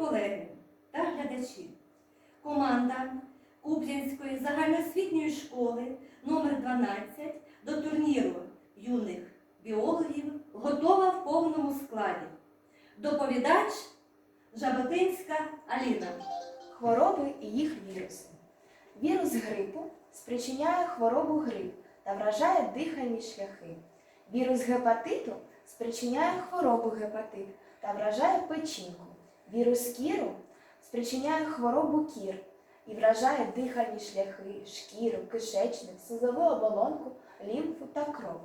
колеги та глядачі, команда Кублінської загальноосвітньої школи номер 12 до турніру юних біологів готова в повному складі. Доповідач Жаботинська Аліна. Хвороби і їх віруси. Вірус грипу спричиняє хворобу грип та вражає дихальні шляхи. Вірус гепатиту спричиняє хворобу гепатит та вражає печінку. Вірус кіру спричиняє хворобу кір і вражає дихальні шляхи, шкіру, кишечник, слизову оболонку, лімфу та кров.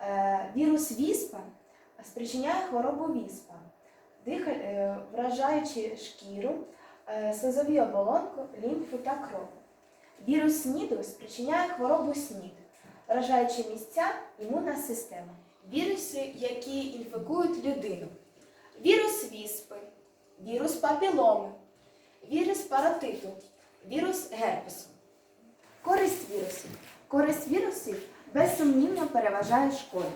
Е, вірус віспа спричиняє хворобу віспа, е, вражаючи шкіру, е, слизові оболонку, лімфу та кров. Вірус СНІДу спричиняє хворобу СНІД, вражаючи місця імунна система. Віруси, які інфікують людину. Вірус віспи, вірус папіломи, вірус паротиту, вірус герпесу. Користь вірусів. Користь вірусів безсумнівно переважає шкоду.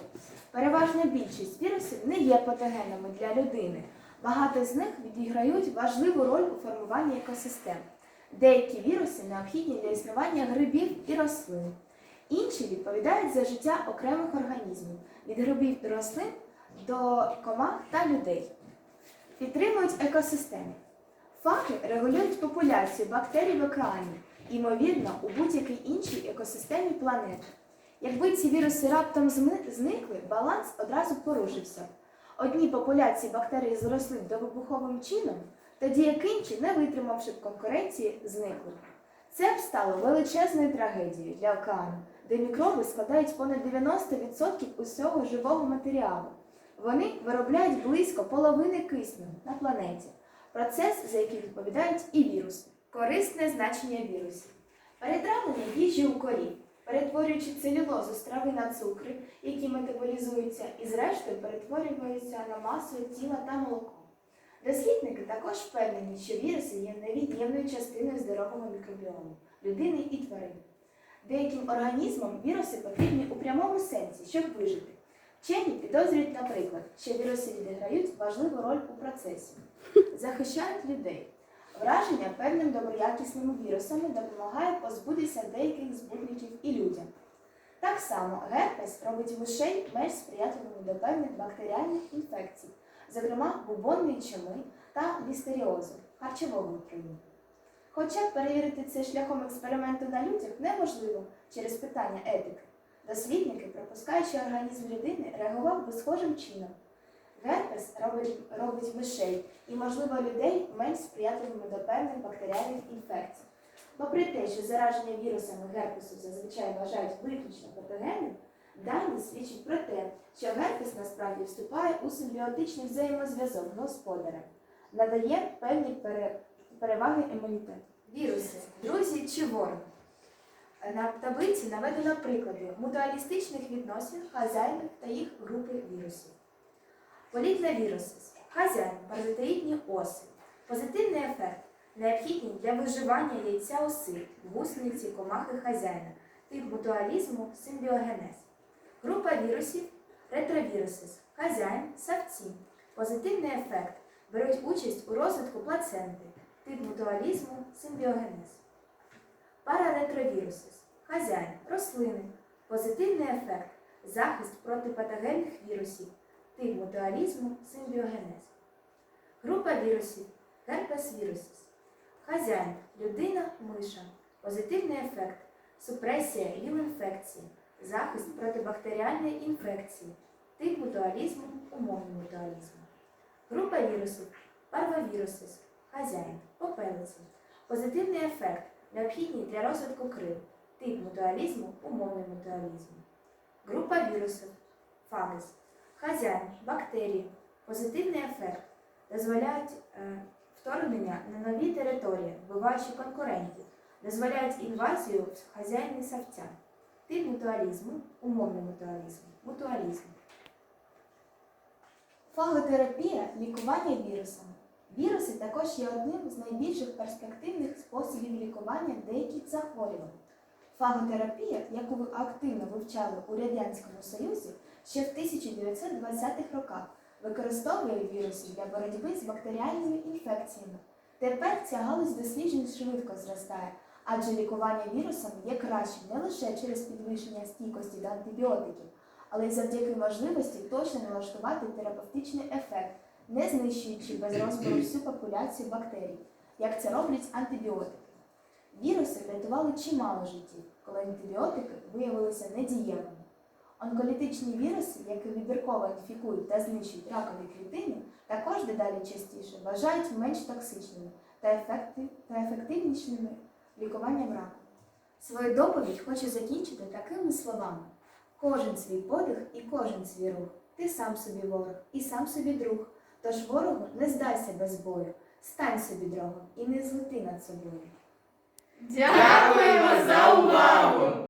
Переважна більшість вірусів не є патогенними для людини. Багато з них відіграють важливу роль у формуванні екосистем. Деякі віруси необхідні для існування грибів і рослин. Інші відповідають за життя окремих організмів від грибів і рослин до комах та людей. Підтримують екосистеми. Факи регулюють популяцію бактерій в океані, ймовірно, у будь-якій іншій екосистемі планети. Якби ці віруси раптом зникли, баланс одразу порушився. Одні популяції бактерій зросли до вибуховим чином, тоді як інші, не витримавши конкуренції, зникли. Це б стало величезною трагедією для океану, де мікроби складають понад 90% усього живого матеріалу. Вони виробляють близько половини кисню на планеті, процес, за який відповідають і віруси. Корисне значення вірусів. Перетравлення їжі у корів, перетворюючи целюлозу з трави на цукри, які метаболізуються, і зрештою перетворюються на масу тіла та молоко. Дослідники також впевнені, що віруси є невід'ємною частиною здорового мікробіому людини і тварин. Деяким організмам віруси потрібні у прямому сенсі, щоб вижити. Вчені підозрюють, наприклад, що віруси відіграють важливу роль у процесі, захищають людей. Враження певним доброякісними вірусами допомагає позбутися деяких збудників і людям. Так само герпес робить мишей менш сприятливими до певних бактеріальних інфекцій, зокрема бубонної чуми та лістеріозу, харчового отруєння. Хоча перевірити це шляхом експерименту на людях неможливо через питання етики. Дослідники припускають, що організм людини реагував би схожим чином. Герпес робить, робить мишей і, можливо, людей менш сприятливими до певних бактеріальних інфекцій. Попри те, що зараження вірусами герпесу зазвичай вважають виключно патогенним, дані свідчать про те, що герпес насправді вступає у симбіотичний взаємозв'язок з господарем, надає певні пере- переваги імунітету. Віруси, друзі чи вороги. На таблиці наведено приклади мутуалістичних відносин хазяїнів та їх групи вірусів. Політлавірусис – хазяїн, паразитоїдні оси. Позитивний ефект необхідний для виживання яйця оси, гусениці, комахи хазяїна, тип мутуалізму, симбіогенез. Група вірусів ретровірусис, хазяїн, савці. Позитивний ефект беруть участь у розвитку плаценти, тип мутуалізму, симбіогенез. Параретровірусис, хазяїн, рослини. Позитивний ефект захист проти патогенних вірусів, тип мутуалізму, симбіогенез. Група вірусів герпес вірусис. Хазяїн, людина, миша. Позитивний ефект супресія віл-інфекції, захист проти бактеріальної інфекції, тип мутуалізму, умовний мутуалізму. Група вірусів парвовірусис. Хазяїн, попелиці. Позитивний ефект необхідний для розвитку крил, тип мутуалізму, умовний мутуалізм. Група вірусів фагес. Хазяїн, бактерії. Позитивний ефект дозволяють е, вторгнення на нові території, вбиваючи конкурентів, дозволяють інвазію в хазяїни савця. Тип мутуалізму, умовний мутуалізм, мутуалізм. Фаготерапія лікування вірусами. Віруси також є одним з найбільших перспективних способів лікування деяких захворювань. Фаготерапія, яку ви активно вивчали у Радянському Союзі ще в 1920-х роках, використовує віруси для боротьби з бактеріальними інфекціями. Тепер ця галузь досліджень швидко зростає, адже лікування вірусом є кращим не лише через підвищення стійкості до антибіотиків, але й завдяки можливості точно налаштувати терапевтичний ефект, не знищуючи без розбору всю популяцію бактерій, як це роблять антибіотики. Віруси врятували чимало життів, коли антибіотики виявилися недієвими. Онколітичні віруси, які вибірково інфікують та знищують ракові клітини, також дедалі частіше вважають менш токсичними та, ефекти- та ефективнішими лікуванням раку. Свою доповідь хочу закінчити такими словами: кожен свій подих і кожен свій рух. Ти сам собі ворог і сам собі друг. Тож ворогу не здайся без бою, стань собі дрогом і не злети над собою. Дякуємо за увагу!